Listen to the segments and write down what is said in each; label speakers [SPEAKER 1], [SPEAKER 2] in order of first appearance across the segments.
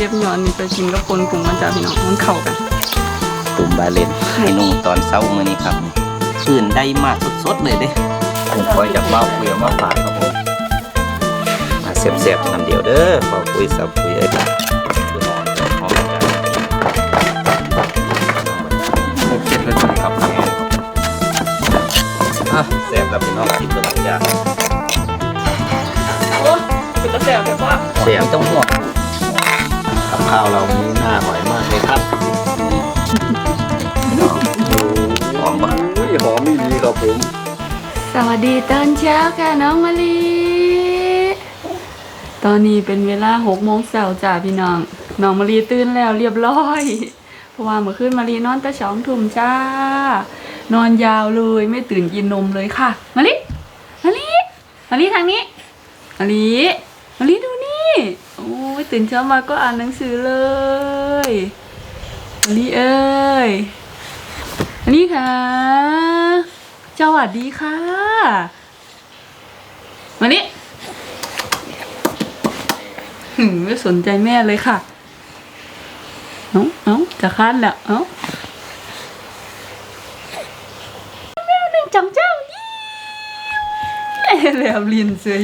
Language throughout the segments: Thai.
[SPEAKER 1] ก็บหยอนนี่ไปกินกับปนกุ้งมันจ้าพี่น้องมันเข้ากัน
[SPEAKER 2] ตุ่มบาเลนเมนูตอนเช้ามื้อนี้ครับชื่นได้มากสดๆเลยเด้ผมคอยจากเบ้าคุยเอามาฝากครับผมมาเสียบๆน้ำเดียวเด้อเบ้าคุยสับคุยเอ้ยคือหอมหอมจังเสียบเลยครับอะแซ่บแล้วพี่น้องกินตัวจ้า
[SPEAKER 1] โอ้เป็นตะแสบเลยว่า
[SPEAKER 2] เสียงต้องหัว
[SPEAKER 3] กับข้าวเรานี้น่าอร่อยมากเลยครับ
[SPEAKER 2] หอมปะ
[SPEAKER 3] อุ้ยหอมไม่ดีครับผม
[SPEAKER 1] สวัสดีตอนเช้าค่ะน้องมะลิตอนนี้เป็นเวลาหกโมงเช้าจ้าพี่น้อง น้องมะลิตื่นแล้วเรียบร้อย เพราะว่าเมื่อคืนมะลินอนแต่สองทุ่มจ้า นอนยาวเลยไม่ตื่นกินนมเลยค่ะมะลิมะลิมะลิทางนี้มะลิมะลิดู นี่ตื่นเช้ามาก็อ่านหนังสือเลยมะลิเอ้ยมะลิค่ะสวัสดีค่ะมะลิหืมไม่สนใจแม่เลยค่ะเอ้าเอ้าจะคันแล้วเอ้าหนึ่งจังเจ้านี่แหลมลินสวย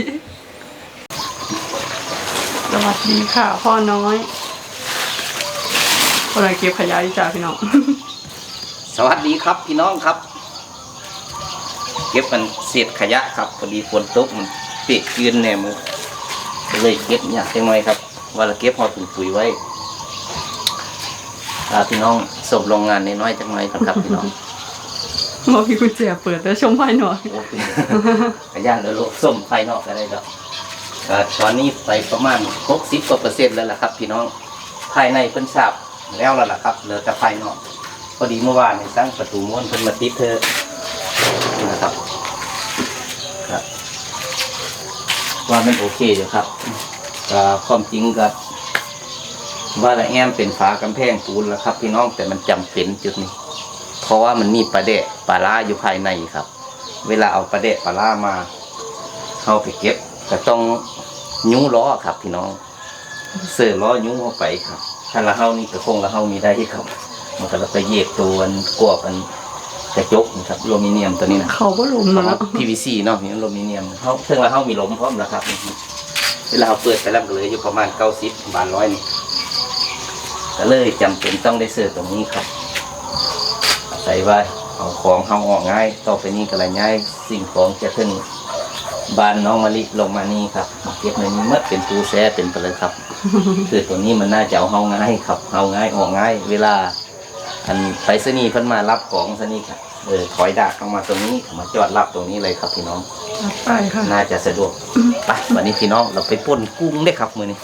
[SPEAKER 1] วัสดีค่ะ พ่อน้อยคนไหนเก็บขยะอีจ้าพี่น้อง
[SPEAKER 2] สวัสดีครับพี่น้องครับ เก็บมันเศษขยะครับพอดีฝนตกมันเปียกเกลือนแน่มือก็เลยเก็บเนี่ยจังหน่อยครับว่าเราเก็บพอถุงปุ๋ยไว้ถ้าพี่น้องส่งโรงงานน้อยๆจังหน่อยก่อนครับพี่น้อง
[SPEAKER 1] มอพี่กุญแจเปิดแต่ชมภายหน่อย
[SPEAKER 2] โอ้เป็นขยะแล้วโลกส้มภายนอกอะไรดอก ก็ตอนนี้ไปประมาณ60กว่าเปอร์เซ็นต์แล้วล่ะครับ พี่น้องภายในเพิ่นทราบแล้วแล้วล่ะครับเหลือแต่ภายนอกพอดีเมื่อวานนี่สร้างประตูม้วนเพิ่นมาติดเธอนะครับครับ ว่ามันโอเคอยู่ครับก็ความจริงก็ว่าละแอมเป็นฝากำแพงปูนแล้วครับ พี่น้องแต่มันจำเป็นจุดนี้ เพราะว่ามันมีปลาเดะปลาล่าอยู่ภายในครับ เวลาเอาปลาเดะปลาล่ามาเข้าไปเก็บก็ต้อง ยุ้งล้อครับพี่น้อง เสือล้อยุ้งเข้าไปครับ ถ้าละเฮานี่ก็คงละเฮามีได้ครับ มันก็เราไปเย็บตัวอันกวบอันกระจกนะครับอลูมิเนียมตัวนี้นะ
[SPEAKER 1] เขาก็หลุม
[SPEAKER 2] เพ
[SPEAKER 1] มา
[SPEAKER 2] ราะ
[SPEAKER 1] แล้
[SPEAKER 2] ว่าว PVC เนาะนี่อลูมิเนียมเขาซึ่งเราเขามีลมพร้อมแล้วครับ เวลาเราเปิดไปแล้วมันก็เหลยอยู่ประมาณเก้าสิบบาทร้อยนี่ก็เลยจำเป็นต้องได้เสื้อตรงนี้ครับใส่ไว้เอาของเขาออกง่าย ต่อไปนี้ก็เลยง่ายสิ่งของจะขึ้น บ้านน้องมะลิลงมานี่ครับมาเก็บในนี้หมัดเป็นตู้แช่เป็นไปเลยครับ คือตัวนี้มันน่าจะเอาเฮาง่ายครับเฮาง่ายออกง่าย เวลา อันไปสนีย์เพิ่นมารับของสนีย์ครับเออถอยดากเข้ามาตรงนี้มาจอดรับตรงนี้เลยครับพี่น้อง
[SPEAKER 1] ไปค่ะ
[SPEAKER 2] น่าจะสะดวกไปวันนี้พี่น้องเราไปป่นกุ้งได้ครับมือนี้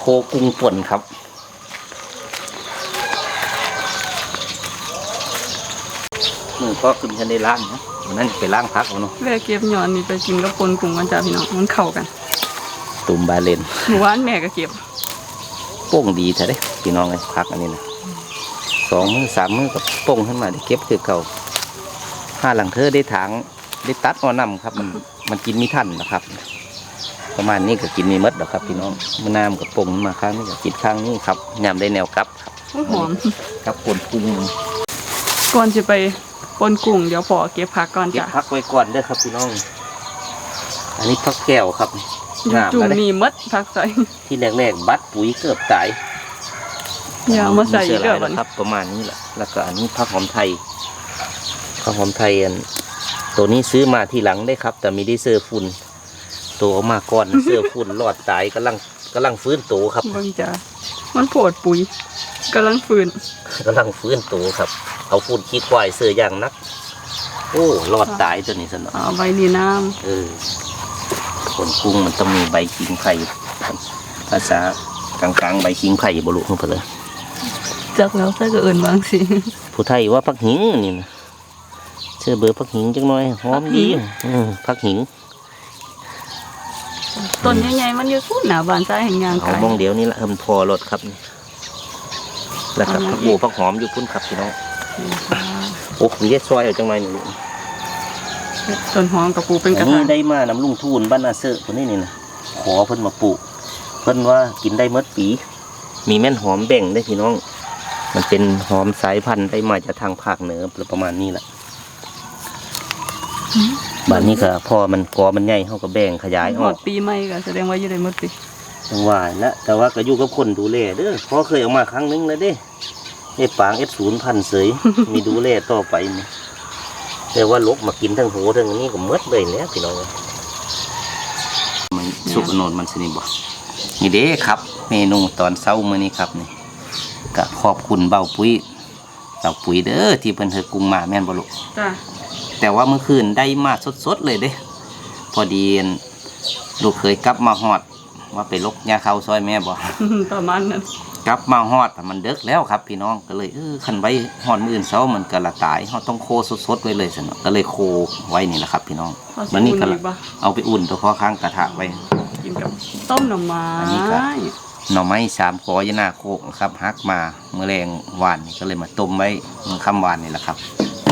[SPEAKER 2] โคกุ้งป่นครับมือก็ขึ้นกันได้ล้างนะ วันนั้นไปล้างพักเอาเนาะ
[SPEAKER 1] แม่เก็บหยอนนี่ไปกินกับปนกุ้งมันจ้าพี่น้องมันเข้ากัน
[SPEAKER 2] ตุ่มบาเลน
[SPEAKER 1] หมู่บ้านแม่ก็เก็บ
[SPEAKER 2] โป้งดีแท้เด้พี่น้องเลยพักอันนี้นะสองมือสามมือกับโป้งขึ้นมาได้เก็บคือเก่าห้าหลังเธอได้ถางได้ตัดเออนำครับ มันมันกินไม่ทันนะครับ ประมาณนี้ก็กินมีมดหรอกครับ พี่น้องมะนาวกับโป่งมาข้างนี้ก็กินข้างนี้ครับยำได้แนวกลับครับ
[SPEAKER 1] โอ้ยหอม
[SPEAKER 2] กับปนกุ้ง
[SPEAKER 1] ก่อนจะไป ปนกุ้งเดี๋ยวพอเก็บผักก่อน
[SPEAKER 2] เก็บ
[SPEAKER 1] จ้ะ
[SPEAKER 2] พักไว้ก่อนเด้อครับพี่น้อง อันนี้พักแก้วครับงาม
[SPEAKER 1] จุ่ม
[SPEAKER 2] แล้วเด้
[SPEAKER 1] มีมดผักใส่
[SPEAKER 2] ที่แรกๆบัดปุ๋ยเกือบตาย
[SPEAKER 1] อย่าเอามาใส่
[SPEAKER 2] เสื้
[SPEAKER 1] อี
[SPEAKER 2] อกลา
[SPEAKER 1] เด้
[SPEAKER 2] ย
[SPEAKER 1] อ
[SPEAKER 2] แล้
[SPEAKER 1] บัด
[SPEAKER 2] ว
[SPEAKER 1] นี้
[SPEAKER 2] ครับ ประมาณนี้แหละแล้วก็อันนี้ผักหอมไทยผักหอมไทยอันตัวนี้ซื้อมาทีหลังได้ครับ แต่มีได้เสื้อฝุ่นตัวออกมาก่อน เสื้อฝุ่นรอดตายกำลังกำลังฟื้นตัวครับ
[SPEAKER 1] เบิ่งจ้ะ มันโผดปุ๋ยกำลังฟืน
[SPEAKER 2] กำลังฟื้นตัวครับ เอาฝุ่นขี้ควายเสื้ออย่างนัก โอ้รอดตายตัวนี้สนอ
[SPEAKER 1] เอาใบนีน้
[SPEAKER 2] เออขนกุ้งมันต้องมีใบขิงไผ่ภาษากลางๆใบขิงไผ่บรุลงไปเลยำ
[SPEAKER 1] จากแล้วถ้าก็เอิ่นบางสิ
[SPEAKER 2] ผู้ไทยว่าพักหิงนี่นะเชื่อเบอร์พักหิงจังหน่อยหอมดีอืมพักหิง
[SPEAKER 1] ต้นใหญ่ๆมันอยู่สุดหนาบานซ้ายแห่งยาง
[SPEAKER 2] เอา
[SPEAKER 1] ไก่
[SPEAKER 2] มองเดียวนี่ละเฮิมพอรถครับนี่แล้วก็
[SPEAKER 1] เอามา
[SPEAKER 2] พักบูพักหอมอยู่พุ่นครับพี่น้องโอ้ผมแยกซอยเอาจังหน่อยหนึ่ง
[SPEAKER 1] ต้นหอมกับปูเป็นก
[SPEAKER 2] อั
[SPEAKER 1] ระ
[SPEAKER 2] นนี้
[SPEAKER 1] ถาง
[SPEAKER 2] ได้มาน้ำลุงทูนบ้านนาเซอร์คนนี้นี่นะขอเพิ่นมาปลูกเพิ่นว่ากินได้เมดปี มีแม่นหอมแบ่งได้พี่น้อง มันเป็นหอมสายพันธุ์ได้มาจากทางภาคเหนือประมาณนี้แหละ บ้านนี้ก็พอมันกอมันใหญ่เขาก็แบ่งขยายอ
[SPEAKER 1] หม
[SPEAKER 2] อก
[SPEAKER 1] ดปีใหม่ก็แสดงว่าอยู่ได้หมดปี
[SPEAKER 2] จังหวะแล้วแต่ว่าก็อยู่กับคนดูแลเด้อพอเคยเออกมาครั้งนึงแล้วเด้ไอ้ปางเอฟศูนย์พันเสย มีดูแลต่อไปนี่แต่ว่าลกมากินทั้งโหทั้งอันนี้ก็หมดเลยเนี่ยพี่น้องมันสุกโนนมันสนิทบ่นี่เด้ครับ เมนูตอนเช้ามื้อนี้ครับนี่ก็ขอบคุณเบาปุ๋ยเบาปุ๋ยเด้อที่เพิ่นเฮอกุ้งมาแม่นบ่ลูก
[SPEAKER 1] จ้ะ
[SPEAKER 2] แต่ว่าเมื่อคืนได้มาสดๆเลยเด้ พอดีลูกเคยกลับมาฮอด ว่าไปลกยาเขาซอยแม่บ่
[SPEAKER 1] ประมาณนั้น
[SPEAKER 2] กลับมาฮอดแต่มันเดึกแล้วครับ พี่น้องก็เลยเออคันไว้ฮอดมื้ออื่นเช้ามันก็ละตายเฮาต้องโคสดๆไว้เลยซั่นเนาะก็เลยโคไว้นี่แหละครับ พี่น้อง
[SPEAKER 1] พอสิ
[SPEAKER 2] วันนี้ก็
[SPEAKER 1] อุ่นอีกปะ
[SPEAKER 2] เอาไปอุ่นตัวข้อข้างกระทะไว้
[SPEAKER 1] กินกับต้มหน่อไม้
[SPEAKER 2] อันนี้ก็ หน่อไม้สามกอยนาโคกครับฮักมาเมื่อแรงหวานนี่ก็เลยมาต้มไว้มื้อค่ำวานนี่แหละครับ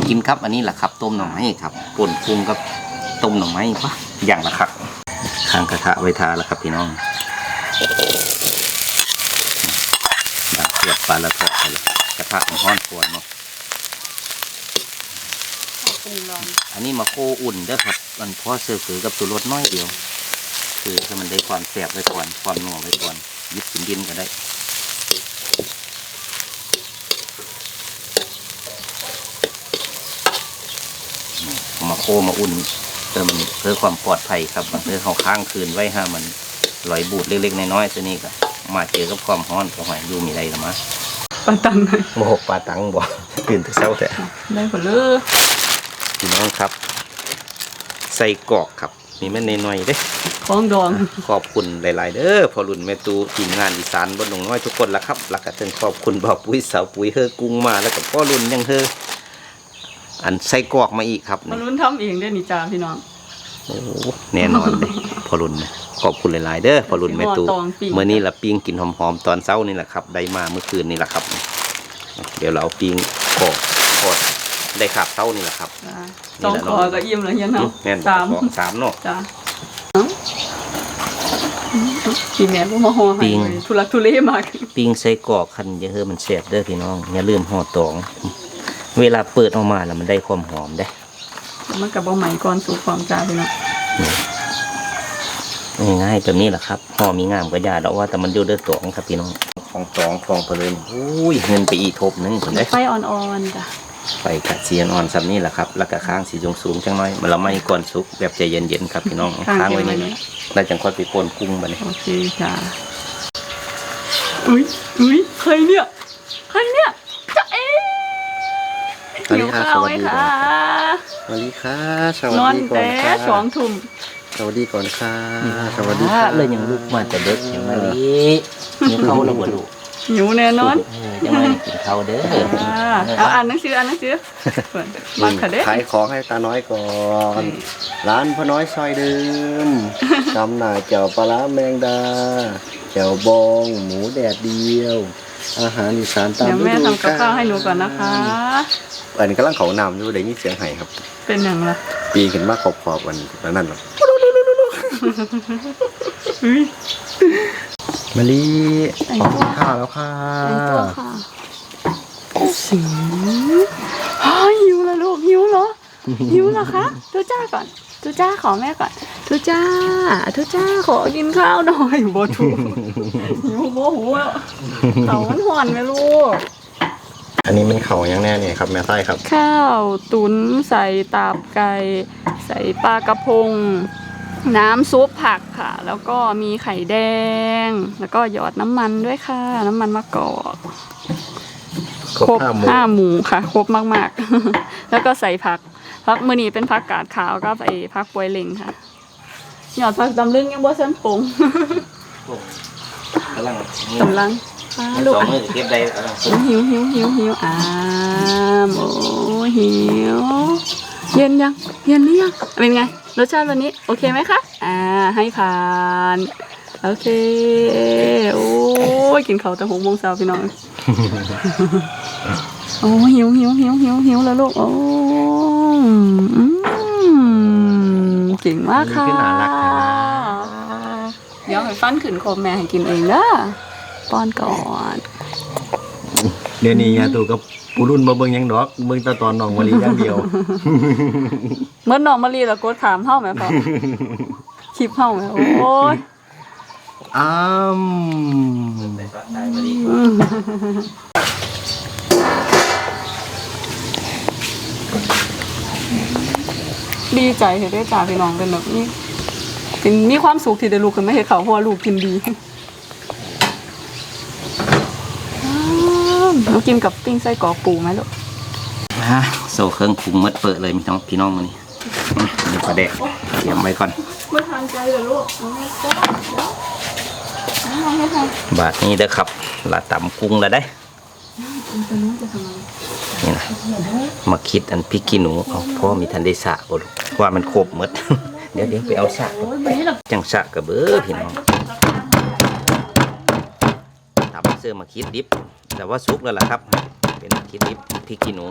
[SPEAKER 2] กินครับ อันนี้แหละครับ ต้มหน่อไม้ครับป่นปรุงกับต้มหน่อไม้ปะอย่างละครับข้างกระทะไว้ทาแล้วครับพี่น้องดักเสียบปลาละทอดไปเลยกระทะของห้อนปวนเนาะ
[SPEAKER 1] ปรุงลอง
[SPEAKER 2] อันนี้มาโคอุ่นเด้อครับ มันพอเสือคือกับสุรสน้อยเดียว คือให้มันได้ความแสบไว้ก่อน ความนัวไว้ก่อนหยิบกินดินก็ได้ เอา มาโคมาอุ่นเพื่อมันเพื่อความปลอดภัยครับเพื่อเขาค้างคืนไว้ห้ามันลอยบูดเล็กๆน้อยๆตัวนี้ก็มาเจอกับความร้อนก็หอยอยู่มีไรละมะ
[SPEAKER 1] ปลาตังหน่อย
[SPEAKER 2] โมหปลาตังบ่ตื่นแต่เช้าแต่
[SPEAKER 1] ได้ผลเลย
[SPEAKER 2] พี่น้องครับ ใส่กรอกครับ มีแม่นน้อยๆเด้
[SPEAKER 1] ของดอง
[SPEAKER 2] ขอบคุณหลาย ๆ เด้อพอรุ่นแม่ตูทีมงานอีสานบนหนองน้อยทุกคนละครับแล้วก็ถึงขอบคุณบ่าวปุ้ยสาวปุ้ยเฮอกุ้งมาแล้วก็พ่อรุ่นยังเฮอ อันใส่กรอกมาอีกครับ
[SPEAKER 1] มั
[SPEAKER 2] นี่
[SPEAKER 1] นรุ่นทำเองได้นี่จ้าพี่น้อง
[SPEAKER 2] โอ้โหแน่นอนเลยพอรุ่นนะขอบคุณหลาย ๆ เด้อพอรุ่นแม่ตู
[SPEAKER 1] ห่อตองปิ้ง
[SPEAKER 2] เมื่อนี้ละปิ้งกินหอม ๆ ตอนเช้านี่แหละครับ ได้มาเมื่อคืนนี่แหละครับ เดี๋ยวเราเอาปิ้งกรอกกอดได้ขับเช้านี่แหละครับ
[SPEAKER 1] จ้า
[SPEAKER 2] นี่
[SPEAKER 1] สอง
[SPEAKER 2] แหละ
[SPEAKER 1] คอก็อิ่มแล้วเฮียเนาะ
[SPEAKER 2] แน่น
[SPEAKER 1] สาม
[SPEAKER 2] สองสามเนาะ
[SPEAKER 1] จ้าเอ้าพี่แม่ก็มาห่อให้
[SPEAKER 2] ปิ้ง
[SPEAKER 1] เลยทุลักทุเลมาก
[SPEAKER 2] ปิ้งใส่กรอกคันเยอะเฮอมันแซ่บเด้อพี่น้องอย่าลืมห่อตอง เวลาเปิดออกมาแล้วมันได้ความหอมได้
[SPEAKER 1] มันกับบ่ใหม่ก่อนสู่ความจ้าพี่น้อง
[SPEAKER 2] ง่ายๆแบบนี้แหละครับห่อมีงามก็ยาดอกว่าแต่มันอยู่เด้อตองครับพี่น้องของตองของเพลินอุ้ยเงินไปอีกทบหนึงคนได้
[SPEAKER 1] ไฟอ่อนๆจ้ะ
[SPEAKER 2] ไปกะเสียนอ่อนสับนี่แหละครับ แล้วก็ค้างสีสูงๆจังน้อยมันเราไม่ก่อนสุกแบบใจเย็นๆครับพี่น้องค้างไว้นี่นะแล้วจังค่อยไปปนกุ้งมาเนี่ย
[SPEAKER 1] โอเคจ้าอุ้ยอุ้ยใครเนี่ยใครเนี่ยจ้าเอ๊ะหิวข้าวไหมคะ
[SPEAKER 3] สวัสดีค่ะสวัส
[SPEAKER 1] นอน
[SPEAKER 3] ดีก่อ
[SPEAKER 1] แต่
[SPEAKER 3] นค่ะ
[SPEAKER 1] สองทุ่ม
[SPEAKER 3] สวัสดีก่อนค่ะสวัสดี
[SPEAKER 2] อ่า
[SPEAKER 3] ค่ะ
[SPEAKER 2] เลยยังลูกมาแต่เด็กยังไงยังเข้าแล้วบ่ลูก
[SPEAKER 1] หิวแน่นอน
[SPEAKER 2] ยังไงกินข้าวเด้อ
[SPEAKER 1] อ่าเอาอ่านหนังสืออ่านหนังสือเปิดมาค่ะเด้
[SPEAKER 3] ขายของให้ตาน้อยก่อน ร้านพ่อน้อยซอยเดิมจำหน่ายเจียวปลาร้าแมงดาเจียวบอง หมูแดดเดียว อาหารอีสานตาม
[SPEAKER 1] เดี๋ยวแม่
[SPEAKER 3] ฤดู
[SPEAKER 1] ทำกับข้าวให้หนูก่อนนะคะ
[SPEAKER 3] อันนี้กำลังเขานำอยู่เดี๋ยวนี้เสียงไห้ครับ
[SPEAKER 1] เป็นอย่างไร
[SPEAKER 3] ปีขึ้นมาขอบขอบๆวันนั่นหรอ
[SPEAKER 1] อุ้ย
[SPEAKER 3] มะลิ
[SPEAKER 1] แต่ง
[SPEAKER 3] ขอบ
[SPEAKER 1] ตัว
[SPEAKER 3] คุณข้าวแล้วค่ะ
[SPEAKER 1] แต่งตัวค่ะสีฮ้ยหิวแล้วลูกหิวเหรอหิวเหรอคะทุจ้าก่อน ทุจ้าขอแม่ก่อนทุจ้าทุจ้าขอกินข้าวหน่อยโบทูหิวโบหัวเต่ามันหอนไหมลูก
[SPEAKER 3] อันนี้มันเข่ายังแน่เนี่ยครับแม่ไส้ครับ
[SPEAKER 1] ข้าวตุ๋นใส่ตับไก่ใส่ปลากระพง น้ำซุปผักค่ะ แล้วก็มีไข่แดง แล้วก็หยอดน้ำมันด้วยค่ะ น้ำมันมะกอก
[SPEAKER 3] ครบห้าหมู
[SPEAKER 1] ห้าหมูค่ะ ครบมากๆ แล้วก็ใส่ผัก ผักมือนี้เป็นผักกาดขาวกับไอ้ผักปวยเล็งค่ะหยอดผักตำลึงยังบ่เส้นปรุง
[SPEAKER 2] กำลัง
[SPEAKER 1] กำลังอ่าลูก
[SPEAKER 2] สอง
[SPEAKER 1] อะ
[SPEAKER 2] มือเก็บได้กำลังสุก
[SPEAKER 1] หิวหิวหิวหิวอ่ามโอ้หิวเย็นยังเย็นหรือยังเป็นไงรสชาติวันนี้โอเคไหมคะอ่าให้ผ่านโอเค โอ้ยกินข้าวแต่หกโมงเช้าพี่น้อง โอ้หิวหิวหิวหิวหิวแล้วลูก โอ้ อืมเก่งมากค่ะ
[SPEAKER 3] นี่คือน่ารักนะ
[SPEAKER 1] เดี๋ยวให้ฟันขึ้นโคมแม่ให้กินเองเด้อป้อนก่อน
[SPEAKER 3] เดี๋ยวนี้ยาตูกับปูรุ่นมาเบิ่งหยังดอกเบิ่งแตาตอนน้องมะลิอย่างเดียว
[SPEAKER 1] เมื่อน้องมารีแล้วกดขามเฮาไหมพ่อคลิปเฮาไหมโอ้ย
[SPEAKER 3] อ้าม
[SPEAKER 2] ดี
[SPEAKER 1] ดีใจเห็นได้จ่าพี่น้องเป็นแบบนี้เป็นมีความสุขที่ได้ลูกขึ้นมาเห็ดเขาวเพราะว่าลูกกินดีอ้าวหนูกินกับปิ้งไส้กรอกปูไหมลูก
[SPEAKER 2] ฮะโซ่เครื่องปรุงหมดเปิดเลยพี่น้องพี่น้องมานี่อืมเดี๋ยวประเดกเตรียมไว้ก่อน
[SPEAKER 1] ไม่ทานใจเลยลูกน้องไม่ก็เดี๋ยวน้องไม่ทาน
[SPEAKER 2] บาทนี้เด้อครับลาตำกุ้งแล้วได้
[SPEAKER 1] จะ นี่
[SPEAKER 2] นะมาคิดอันพริกขี้หนูเอาพ่อมีทันได้สะบ่ลูกว่ามันครบหมด เดี๋ยวเดี๋ยวไปเอาสะจังสะกับเบ้อพี่น้องตำเสื้อมาคิดดิบ แต่ว่าสุกแล้วล่ะครับ เป็นมาคิดดิบพริกขี้หนู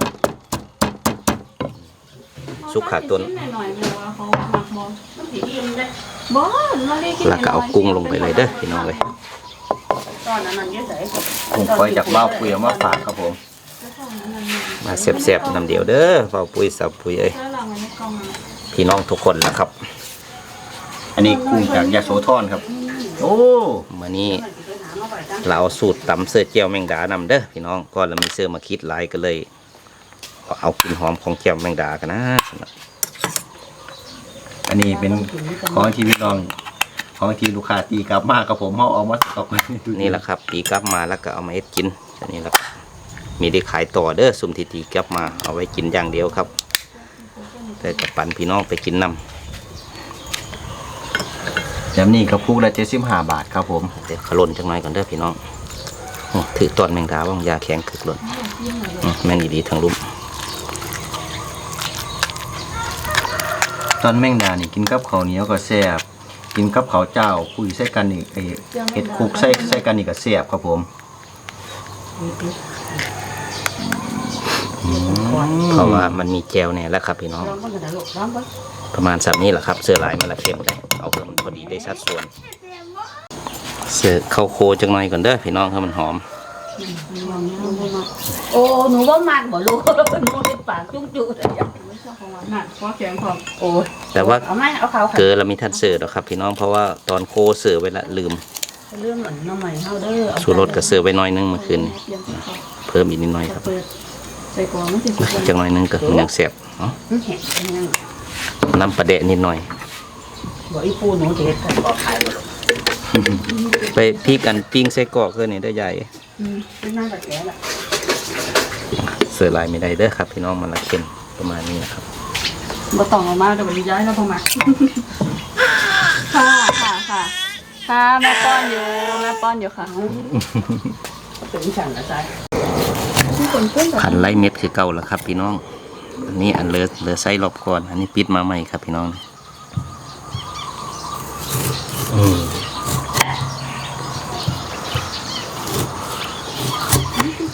[SPEAKER 2] สุกขาต้น
[SPEAKER 1] เดี๋ยวเขาหมักบอลบอลมาเลยกิน
[SPEAKER 2] แล้วก็เอากุ้งลงไปเลยเด้อพี่น้องเลย
[SPEAKER 1] ตอนนั้นนั่นยืดใส่
[SPEAKER 3] กุ้งก้อยจากบ้าปุยเอามาฝากครับผม
[SPEAKER 2] มาแซ่บๆน้ำเดียวเด้อเฝ้าปุ้ยสับปุ้ยเอ้ยพี่น้องทุกคนแล้วครับ
[SPEAKER 3] อันนี้กุ้งจากยาโสธรครับ โอ้
[SPEAKER 2] มื่อนี้เราเอาสูตรตำเสื้อเจียวแมงดานำเด้อพี่น้องก็เรามีเสื้อมาคิดหลายก็เลยเอากลิ่นหอมของเจียวแมงดากันนะ
[SPEAKER 3] อันนี้เป็นของที่พี่น้อง ของที่ลูกค้าตีกลับมาครับผมเฮาเอามาสต็อกไว้ในตู้เย็
[SPEAKER 2] นี่แหละครับตีกลับมาแล้วก็เอามาเฮ็ดกินอันนี้แหละครับมีได้ขายต่อเด้อซุมที่ตีกลับมาเอาไว้กินอย่างเดียวครับแต่กับปันพี่น้องไปกินนำ
[SPEAKER 3] แบบนี้กระปุกละ75บาทครับผม
[SPEAKER 2] เดี๋ยวขลุ่นจังหน่อยก่อนเด้อพี่น้องโอ้ถือตอนแมงดาว่างยาแข็งคึกหล่นอืมแม่นดีๆทางลุ่ม
[SPEAKER 3] ตอนแมงดานี่กินกับข้าวเหนียวก็แซ่บ กินกับข้าวเจ้าคุยใส่กันนี่ไอ้เห็ดคุกใส่ใส่กันนี่ก็แซ่บครับผม
[SPEAKER 2] เพราะว่ามันมีแจวเนี่ยแหล้วครับพี่น้อง ประมาณสับนี้แหละครับ เสื้อลายมันละเข้มได้เอาเพื่อมันพอดีได้สัดส่วน เสื้อเข้าโคจังหน่อยก่อนเด้อพี่น้องให้มันหอม
[SPEAKER 4] โอ้หนูว่ามันบ่ลูกหนูในปากจุ๊จุ๊เลยอะ
[SPEAKER 1] น่ะพอแข็งพอ
[SPEAKER 4] โอ้ย
[SPEAKER 2] แต่ว่า
[SPEAKER 4] เอาไหมเอาเขาค่ะ
[SPEAKER 2] เกลือเรามีทันเสือหรอกครับพี่น้องเพราะว่าตอนโคเสือไว้ละลืม
[SPEAKER 4] เรื่องเหมือนน้ำใหม่เฮาเด้อเอา
[SPEAKER 2] ชูรสกับเสือไว้หน้อยนึงเมื่อคืนนี้
[SPEAKER 1] เปลี่ยนสีขาว
[SPEAKER 2] เพิ่มอีกนิดหน่อยครับ
[SPEAKER 1] เปิดใส่กล่องมันจะสุก
[SPEAKER 2] จังหน่อยนึงก็มันยังแสบเนาะ
[SPEAKER 4] มันแห้งยัง
[SPEAKER 2] น้ำปลาแดะนิดหน่อย
[SPEAKER 4] บ่อีปูหนูจะเฮ็ดกันบ่ขายบ่ลูก
[SPEAKER 2] ไปพี่กันปิ้งใส่กรอกเพื่อนนี่ได้อใหญ่
[SPEAKER 4] อืมเป็นหน้าตะแก่ละ
[SPEAKER 2] เสือลายไม่ได้เด้อครับ พี่น้องมันละเข้มประมาณนี้นะครับ
[SPEAKER 1] บ่ต้องเออกมาเดี๋ยวมันย้ายแล้วพอมาค่ะค่ะค่ะค่ะแม่ป้อนอยู่แม่ป้อนอยู่ค่ะ
[SPEAKER 4] เป็นฉันละใช่
[SPEAKER 1] ที่คนเพื่อนแบบ
[SPEAKER 2] พันไล่เม็ดคือเก่าแล้วครับ พี่น้อง อันนี้อันเหลือเหลือไส้รอบก่อน อันนี้ปิดมาใหม่ครับพี่น้องอืม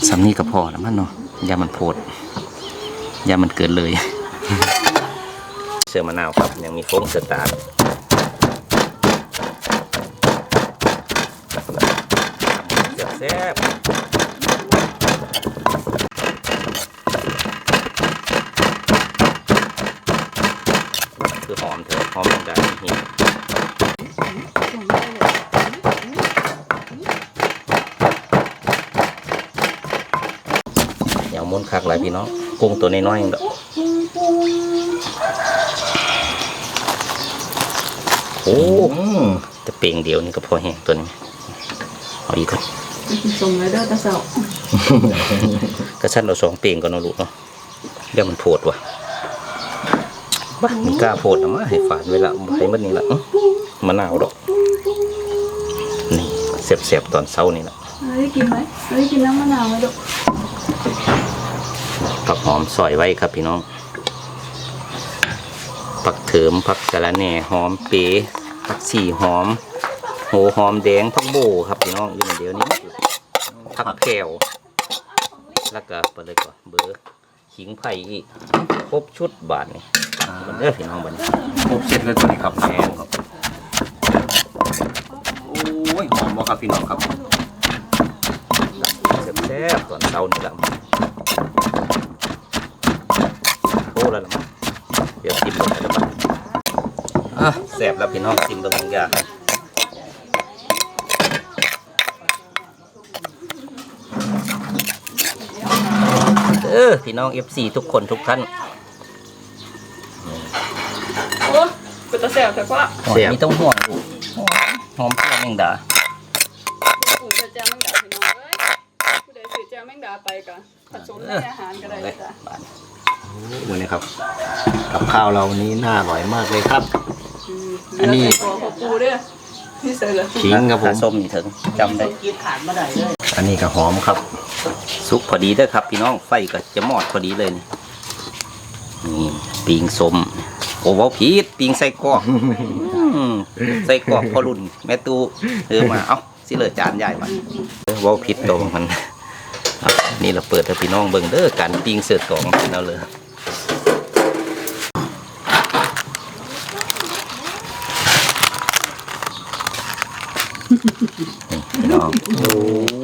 [SPEAKER 2] สำนี่ก็พอแล้วมันเนาะยามันโพดยามันเกิดเลย เสือมะนาวครับ ยังมีโค้งสตาร์ทแซ่บ พี่น้องกุ้งตัวน้อยๆเองดอกโอ้
[SPEAKER 3] อืม
[SPEAKER 2] จะเปล่งเดียวนี่ก็พอแห้งตัวนี้เอาอีกก่อน
[SPEAKER 1] ส่งเลยเด้อตาเสา
[SPEAKER 2] ก็ชั้นเราสองเปล่งก่อนเนาะลูกเนาะเดี๋ยวมันโผดว่ะบ้ามันกล้าโผดนะมาให้ฝานเวลาให้มันนี่ละอื้อมะนาวดอกนี่เสียบๆตอนเช้านี่ละ
[SPEAKER 1] เฮ้ยกินไหมเฮ้ยกินน้ำมะนาวไหมลูก
[SPEAKER 2] ผักหอมซอยไว้ครับพี่น้องผักเถิมผักกะละแหน่หอมเป๋ผักสีหอมโหหอมแดงผักโบครับพี่น้องอยู่ในเดียวนี้ผักแผ่วแล้วก็ไปเลยก่อนเบอร์ขิงไผ่อีกครบชุดบาทนี่มันเด้อพี่น้องบัน
[SPEAKER 3] ครบเสร็จเลยตัวนี้ครับแม่ครับโอ้ยหอมบ่ครับพี่น้องครับ
[SPEAKER 2] ซ่บตอนเช้านี่แหละโอ้แล้วล่ะมั้งเดี๋ยวชิมลงไปแล้วมั้งอะแซ่บแล้วพี่น้องชิมเบิ่งทุกอย่างนะเออพี่น้อง FC ทุกคนทุกท่าน
[SPEAKER 1] โอ้เป็นตาแสบแต่ว่า
[SPEAKER 2] หอยมีต้องห่วงลูกหอมเปรี้ยวแมงดา
[SPEAKER 1] ปู่จะแจมแมงดาพี่น้องเอ้ยผู้ใดซื้อแจมแมงดาไปก็ผสมในอาหารก็ได้
[SPEAKER 2] เลย
[SPEAKER 1] จ้ะ
[SPEAKER 2] บาน
[SPEAKER 3] วันนี้ครับกับข้าวเราวันนี้น่าอร่อยมากเลยครับ อันนี้
[SPEAKER 1] เดี๋ยวใส่ตัวของปูเด้อนี่ใส่เลย
[SPEAKER 3] ขิงครับผม
[SPEAKER 2] หาส้มนี่ถึงจำได้
[SPEAKER 4] กินขาดบ่ได้เลย
[SPEAKER 3] อันนี้ก็หอมครับ
[SPEAKER 2] สุกพอดีเด้อครับ พี่น้องไฟก็จะมอดพอดีเลยนี่นี่ปิงส้มโอ้เว้าพีดปิงใส่กรอกอืมใส่กรอกพอรุ่น แม่ตูเออมา เอ้าสิเลยจานใหญ่มาเออเว้าผิดตรงมันอะนี่เราเปิดให้พี่น้องเบิ่งเด้อการปิงเสือกล่องพี่น้องเลยนี่ พี่น้อง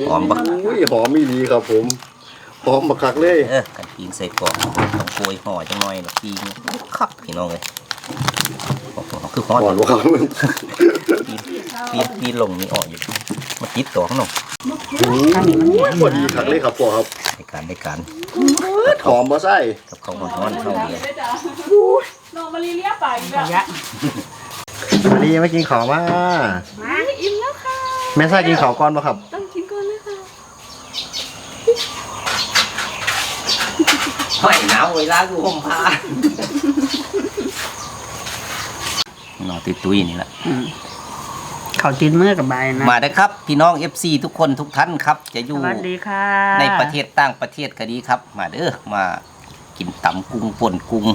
[SPEAKER 2] หอมปะ
[SPEAKER 3] โอ้ยหอมมีดีครับผมหอมบักคักเลย
[SPEAKER 2] เออกันปีนใส่กล่องต้องโกยห่อจังหน่อยแล้วปีนครับพี่น้องเลยโอ้โหคือห่อ
[SPEAKER 3] หอน
[SPEAKER 2] ดี
[SPEAKER 3] วะครับ
[SPEAKER 2] ปีนปีนปีนลงนี่ออกอยู่มาติดตัวข้างนอก
[SPEAKER 3] พอดีคักเลยครับพ่อครับ
[SPEAKER 2] ใน การในการ
[SPEAKER 3] หอมมาใส่
[SPEAKER 2] กับข้าวร้อนๆข้าวเดียว
[SPEAKER 1] ได้จ้ะน้องมาลีเลียไปอีกแล้ว
[SPEAKER 4] ยะ
[SPEAKER 3] อันนี้ไม่กินข้าวมา
[SPEAKER 1] มาอิ่มแล้วค่ะ
[SPEAKER 3] แม่ซ่ากินข้าวก่อนป่ะครับ
[SPEAKER 1] ต้องกินก่อนเลยค่ะ
[SPEAKER 2] หอยหนาวเวลากูห่มผ้าน้องติดตุ้ยนี่แหละ
[SPEAKER 4] เขาติดมือกับใบนะ
[SPEAKER 2] มาเด้อครับพี่น้อง FC ทุกคนทุกท่านครับ จะอ
[SPEAKER 4] ส
[SPEAKER 2] ยู่
[SPEAKER 4] วัสดีค่ะ
[SPEAKER 2] ในประเทศต่างประเทศก็ดีครับ มาเด้อมากินตำกุ้งป่นกุ้ง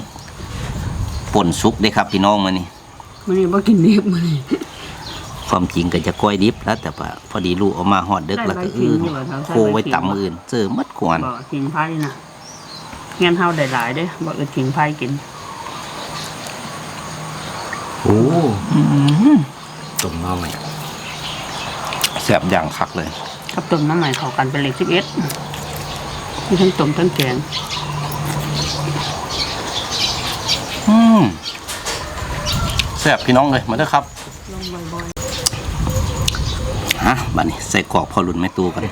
[SPEAKER 2] ป่นซุปเด้อครับพี่น้องมานี่
[SPEAKER 4] มื้อนี้บ่กินดิบมื้อนี้
[SPEAKER 2] ความจริงก็จะก้อยดิบแล้วแต่ว่าพอดีลูกเอามาหอดเด็กแล้วก็
[SPEAKER 4] ใส่ใบ
[SPEAKER 2] เออ
[SPEAKER 4] ขิงอยู่เหรอครับ
[SPEAKER 2] โคไว้ตำอื่นเจอมัดกวน
[SPEAKER 4] บ่กินไผน่ะงั้นเฮาได้หลายเด้อบ่อึดกินไผกิน
[SPEAKER 3] โอ้ ต้มน้ำใหม่
[SPEAKER 2] แสบอย่างคักเลย
[SPEAKER 4] กับต้มน้ำใหม่เข้ากันเป็นเลข11มีทั้งต้มทั้งแกง
[SPEAKER 2] อืมแสบพี่น้องเลยมาเด้อครับ
[SPEAKER 4] ลงบ่อย
[SPEAKER 2] ฮะบัดนี้ใส่กรอกพอรุ่นแม่ตูกัน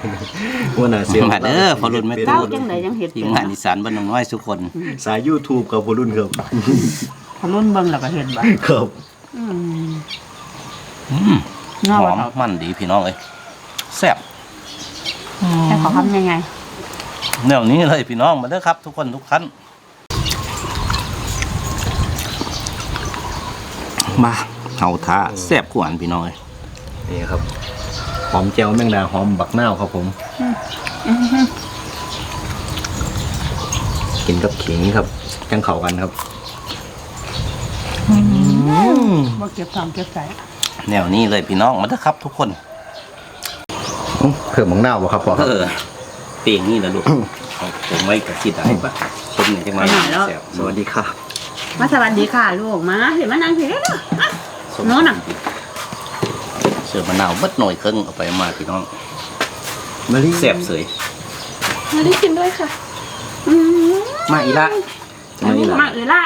[SPEAKER 3] ว่าน่าเสีย
[SPEAKER 2] มาเด้อพอรุ่นแม่
[SPEAKER 4] ๆ
[SPEAKER 2] ตู
[SPEAKER 4] เจ้าจังไดยังเฮ็ด
[SPEAKER 2] ที
[SPEAKER 4] เป็
[SPEAKER 2] ม
[SPEAKER 4] น
[SPEAKER 2] งานอีสานบ้านหนองน้อยทุกคน
[SPEAKER 3] สาย YouTube กับพอรุ่นครับ
[SPEAKER 4] พอรุ่นเบิ่งแล้วก็เฮ็ดบ่
[SPEAKER 3] ครับ
[SPEAKER 4] อืม
[SPEAKER 2] อืม
[SPEAKER 4] งอ
[SPEAKER 2] ห
[SPEAKER 4] บ่
[SPEAKER 2] อม
[SPEAKER 4] เท่า
[SPEAKER 2] มันดีพี่น้องเลยแสบ
[SPEAKER 4] ให้เขาทำยังไง
[SPEAKER 2] แนวนี้เลยพี่น้องมาเด้อครับ ทุกคนทุกท่านมาเอาท่าแสบกวนพี่น้องเลย
[SPEAKER 3] นี่ครับหอมแจ่วแมงดาหอมบักนาวครับผมกินกับขิงครับจังเข่ากันครับ
[SPEAKER 4] บ่เก็บท้องเก็บใส่
[SPEAKER 2] แนวนี้เลยพี่น้องมาเด้อครับ ทุกคน
[SPEAKER 3] เพิ่มบักนาวบ่ครับพ่อครับ
[SPEAKER 2] เออเปียงนี่แหละลูกเอาผมไว้กับคิดได้ปะคนไหนจะมาแซ่บ
[SPEAKER 3] สวัสดีครับ
[SPEAKER 4] มาสวัสดีค่ะลูกมาเห็นมานั่งสิเด้ออะโน่นน่ะ
[SPEAKER 2] เสือมะนาวเบิดหน่อยครึ่งเอาไปมาพี่น้อง
[SPEAKER 3] มาลี
[SPEAKER 2] แซ่บเสย
[SPEAKER 1] มาลีกินด้วยค่ะ
[SPEAKER 4] อืม
[SPEAKER 2] มาอีละจะมาอีละ
[SPEAKER 4] มาเอละ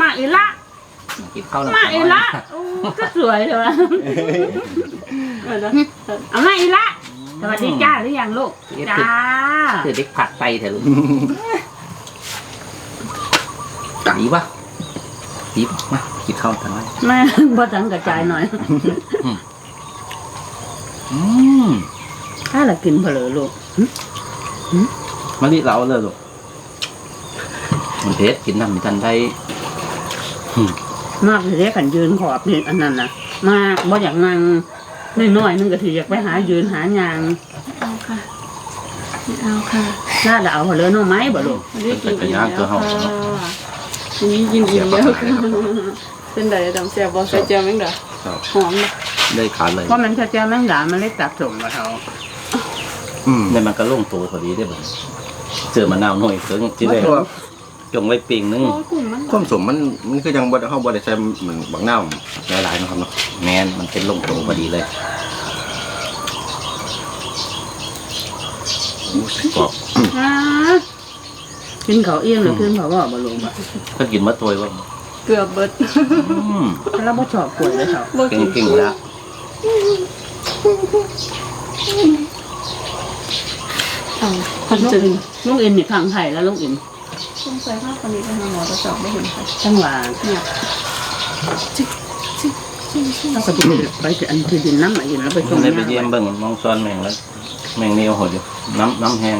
[SPEAKER 4] มาเอละ
[SPEAKER 2] กินข้าวหน่
[SPEAKER 4] มา
[SPEAKER 2] อย
[SPEAKER 4] เอละโอ้ก็สวยเลยวะเอามาเอละสวัสดีจ้าหรือยังลูกจ้า
[SPEAKER 2] คือเด็กผัดไตเถอะลูกดีปะดีปะมากินข้าวทางไหน
[SPEAKER 4] แม่บ่ตังกระจายหน่อย
[SPEAKER 2] อืม
[SPEAKER 4] ถ้าละกินเพลอลูก
[SPEAKER 2] มาลิเราเลยลูกมันเผ็ดกินน้ำมีทันได้
[SPEAKER 4] มากเลยเด้ขันยืนขอบนี่อันนั้นน่ะมากบ่อยากนั่งน้อยๆนึงก็สิอยากไปหายืนหายาง
[SPEAKER 1] เอาค่ะไม่เอาค่ะ
[SPEAKER 4] น่าจะเอาเพลอหน่อไม้บ่ลูก
[SPEAKER 1] มาลีกินอิ่มแล้วค่ะทีนี้กินอิ่มแล้วค่ะเป็นไดดำแซ่บบ่ใส่แจมแมงดาหอมเลย
[SPEAKER 2] ได้ขาดเลย
[SPEAKER 4] เพราะมันจะเจ้าแมงดามันเล็กตัดสมกับเขา
[SPEAKER 3] อืม
[SPEAKER 2] เนี่ยมันก็ลงตัวพอดีได้บ่เจอมะนาวหน่อยครึ่งที่ได้ จงไว้ปีงนึง
[SPEAKER 1] โอ้ยกลุ่มมัน
[SPEAKER 3] ความสมมันมันคือยังบ่ได้เฮาบ่ได้ใช้เหมือนบักนาวหลายๆเนาะครับเนาะ
[SPEAKER 2] แมนมันเป็นลงตัวพอดีเลย
[SPEAKER 3] โกรอบ
[SPEAKER 4] อ่ากินเขาวเอี้ยงหรือกินเขาวว่าบ่ลงบ่
[SPEAKER 2] ก็กินมาตัวว่า
[SPEAKER 1] เกือบเบิด
[SPEAKER 2] อืม
[SPEAKER 4] ถ้าเราบ่ชอบกล้วยเลยเขา
[SPEAKER 1] บ่
[SPEAKER 2] เก่
[SPEAKER 1] กิ
[SPEAKER 2] ง
[SPEAKER 1] น
[SPEAKER 2] เก่งๆแล้ว
[SPEAKER 1] เอาพัน
[SPEAKER 4] ลุง
[SPEAKER 1] จึง
[SPEAKER 4] อินลุงอินนี่ข้างไทยแล้วลุงอิน
[SPEAKER 1] สงสัยว่าคนนี้ไปหาหมอจะสอบไม่เห็นใคร
[SPEAKER 4] จังหวะ
[SPEAKER 1] เนี่ยจิกจิกจิกจิก
[SPEAKER 4] เราก็จะไปไปอันคือดินน้ำอะไรอยู่แล้วไป
[SPEAKER 2] ผ
[SPEAKER 4] ส่
[SPEAKER 2] ม
[SPEAKER 4] ง
[SPEAKER 2] ได้ไป
[SPEAKER 4] ยา
[SPEAKER 2] เยี่ยมเบิ่งมองซ้อนแมงแล้วแมงเหนียวหดอยู่น้ำน้ำแห้ง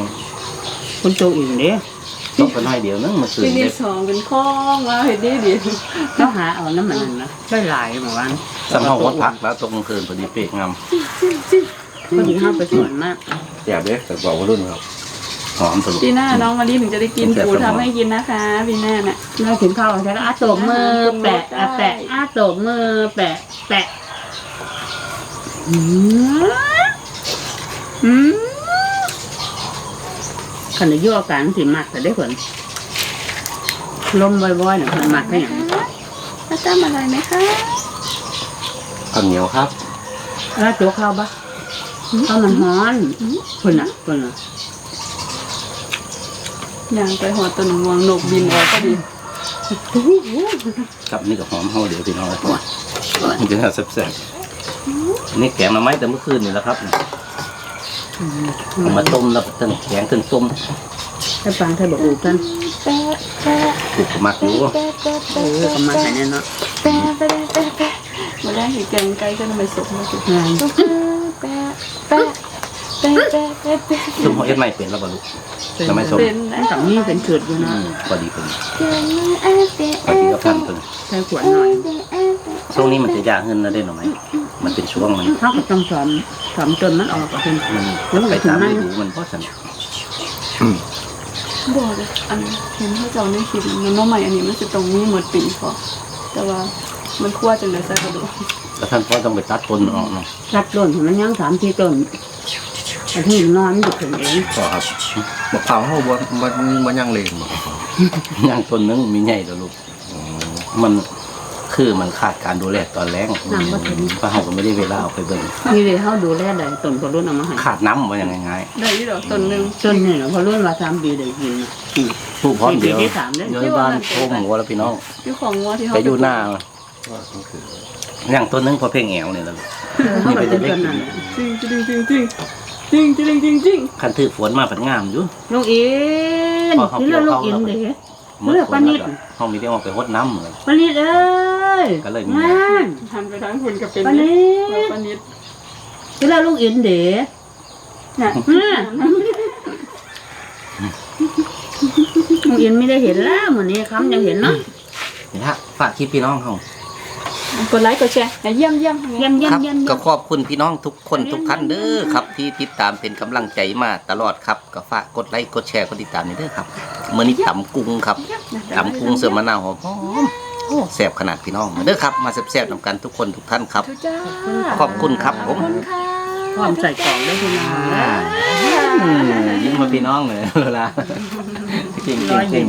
[SPEAKER 4] คนโตอีกเด้
[SPEAKER 2] ตกไปหน่อยเดียวนึงมาคืน
[SPEAKER 1] ที่นี่
[SPEAKER 2] เด็ก
[SPEAKER 1] สองเป็นข้องว่าเห็นดีดี
[SPEAKER 4] เราหาเอาน้ำมันนั่นนะได้หลายเมื่อวาน
[SPEAKER 2] สำเฮาวัดพักแล้วตกกลางคืนพอดีเปรกงาม
[SPEAKER 4] พอดีเข้าไปสวนมาก
[SPEAKER 3] แซ่บเด้แต่บอกว่ารุ่นครับ
[SPEAKER 2] หอมสรุป
[SPEAKER 1] ปีหน้าน้องมารีถึงจะได้กินปูทำให้กินนะคะปีหน้าน่ะ
[SPEAKER 4] เราถึงเข้าใช่แล้วอาตบมือแปะอาแปะอาตบมือแปะแปะอืมอืมขันได้ยั่วกันสิมักแต่ได้ผลลมบ่อยๆเนี่ยมันมักได้อย่าง
[SPEAKER 1] แล้วจ้าอะไรไหมคะ
[SPEAKER 3] ข้าวเหนียวครับ
[SPEAKER 4] แล้วโจ๊กเข้าปะเอามันฮ้อนคนน่ะคนน่ะ
[SPEAKER 1] อ ย่างไปหอตัวหนึ่งวงนกบินออกก็ดี
[SPEAKER 2] กับนี่ก็หอมเฮาเดี๋ยวพี่น้องเลยมันจะน่าแซ่บๆนี่แกงมาไม้แต่เมื่อคืนนี่แหละครับเอามาต้มแล้วก็ตั้งแกงตั้งต้ม
[SPEAKER 4] ให้ฟังไทยบอกอูกัน
[SPEAKER 1] แปะแปะ
[SPEAKER 2] ถูกมักอยู่
[SPEAKER 1] แปะแปะ
[SPEAKER 4] เออก็มาใส่เนี่ยเนาะ
[SPEAKER 1] แปะแปะแปะแปะมาแรกเห็นแกงไก่ก็ทำไมสุกมาสุก
[SPEAKER 4] งาน
[SPEAKER 1] แปะแปะแปะแปะแปะแปะ
[SPEAKER 2] ซุ่มเฮาเอ็ดไม่เป็นแล้วบ่ลูก ทำไมสม
[SPEAKER 1] เป็นนะ
[SPEAKER 4] กับนี่เป็นฉุดอยู่
[SPEAKER 2] อื
[SPEAKER 4] นะ
[SPEAKER 2] มพอดีเป็น
[SPEAKER 1] เก่งแปะแปะ
[SPEAKER 2] พอดีกับพันเพิ่น
[SPEAKER 4] ใส่ขวดหน่อย
[SPEAKER 2] ช่วงนี้มันจะยากขึ้นนะได้หน่อยมันเป็นช่วงมัน
[SPEAKER 4] เขาก็ต้องสอมสอมจนมันออกกับเพิ่น
[SPEAKER 2] มันไปตามฤดูมันเพราะฉัน
[SPEAKER 1] บอกเลยอันเห็นเขาเจ้าในคลิปมันน้องใหม่อันนี้มันจะตรงนี้หมดปีพอแต่ว่ามันคั่วจังเลยใส่กระดูก
[SPEAKER 2] แล้วท่านพ่อต้องไปตัดต้นออกเนาะ
[SPEAKER 4] รัดต้นให้มันยังสามสี่ต้น อันที่นอนมันจะถึงเอง
[SPEAKER 3] ก็ครับมะพร้าวเฮาบ่บ่บ่ยังเลงบ่
[SPEAKER 2] ย่างต้นนึงมีใหญ่แล้วลูกมันคือมันขาดการดูแลตอนแรงเพราะเราก็ไม่ได้เวลาเอาไปเบิ่ง
[SPEAKER 4] นี่เลยเขาดูแลได้ต้นพอรุ่นเอามาให้
[SPEAKER 2] ขาดน้ำว่าอย่างง่าย
[SPEAKER 1] ได้ยี่ดอกต้นหนึ่ง
[SPEAKER 4] ต้นนี่เนาะพอรุ่นว่าสามปีได้กินนะอืม
[SPEAKER 2] ๆผู้พร้อมเดียว
[SPEAKER 4] ที่สามเด้อ
[SPEAKER 2] เดี๋ยวบ้านโทรหมูแล้วพี่น้อง
[SPEAKER 1] ที่ของงัวที่เขา
[SPEAKER 2] ไปอยู่หน้า
[SPEAKER 3] ว่ามันคือ
[SPEAKER 2] อย่างต้นนึงพอเพ่งแอวเนี่ยแล้ว
[SPEAKER 4] เขาไปเป็นต้นนั้น
[SPEAKER 1] จริงจริงจริงจริง จริงจริงจริงจริง
[SPEAKER 2] คันถือฝนมาผันงามอยู่
[SPEAKER 4] ลูกอิน
[SPEAKER 2] พอเขา
[SPEAKER 4] ที่
[SPEAKER 2] เกี่
[SPEAKER 4] เรื่
[SPEAKER 2] ย
[SPEAKER 4] อ
[SPEAKER 2] ว
[SPEAKER 4] งลูก
[SPEAKER 2] เข้า
[SPEAKER 4] อิน
[SPEAKER 2] แล้ว
[SPEAKER 4] เด้
[SPEAKER 2] เมื่อ
[SPEAKER 4] เลือก
[SPEAKER 2] ฝ
[SPEAKER 4] ปานนนิด
[SPEAKER 2] เขามีได้ออกไปหดน้ำเลย
[SPEAKER 4] ปานิดเอ้ย
[SPEAKER 2] ก็เลยมี
[SPEAKER 4] งาน
[SPEAKER 1] หันไปทางคุณกับเป็น
[SPEAKER 4] ปานิด
[SPEAKER 1] ปานิด
[SPEAKER 4] ที่เรื่องลูกอินเด้
[SPEAKER 1] น่ะ
[SPEAKER 4] มาลุงอินไม่ได้เห็นแล้วเหมือนนี้คำยังเห็นเนาะ
[SPEAKER 2] นี่ฮะฝากคลิปพี่น้องเขา
[SPEAKER 1] กดไลค์กดแชร์เยี่ยมเยี่ยม
[SPEAKER 4] เยี่ยมเยี่ย
[SPEAKER 2] ค
[SPEAKER 4] ม
[SPEAKER 2] รับ
[SPEAKER 4] เยี่ยม
[SPEAKER 2] ก็ขอบคุณพี่น้องทุกคนทุกท่านเด้อครับ ที่ติดตามเป็นกำลังใจมาตลอดครับก็ฝากกดไลค์กดแชร์กดติดตามนี่เด้อครับเมื่อนี้ตำกุ้งครับตำกุ้งเสือมะนาวหอมๆโอ้แซ่บขนาดพี่น้องมาเด้อครับมาแซ่บๆนำกันทุกคนทุกท่านครับ
[SPEAKER 1] ทุกจ้า
[SPEAKER 2] ขอบคุณครับผม
[SPEAKER 1] ขอบคุณค่ะ
[SPEAKER 4] พร้อมใส่กล่องได้คุณน้อง
[SPEAKER 2] อืมยิ้มมาพี่น้องเลยเวลาจริงจริงจริง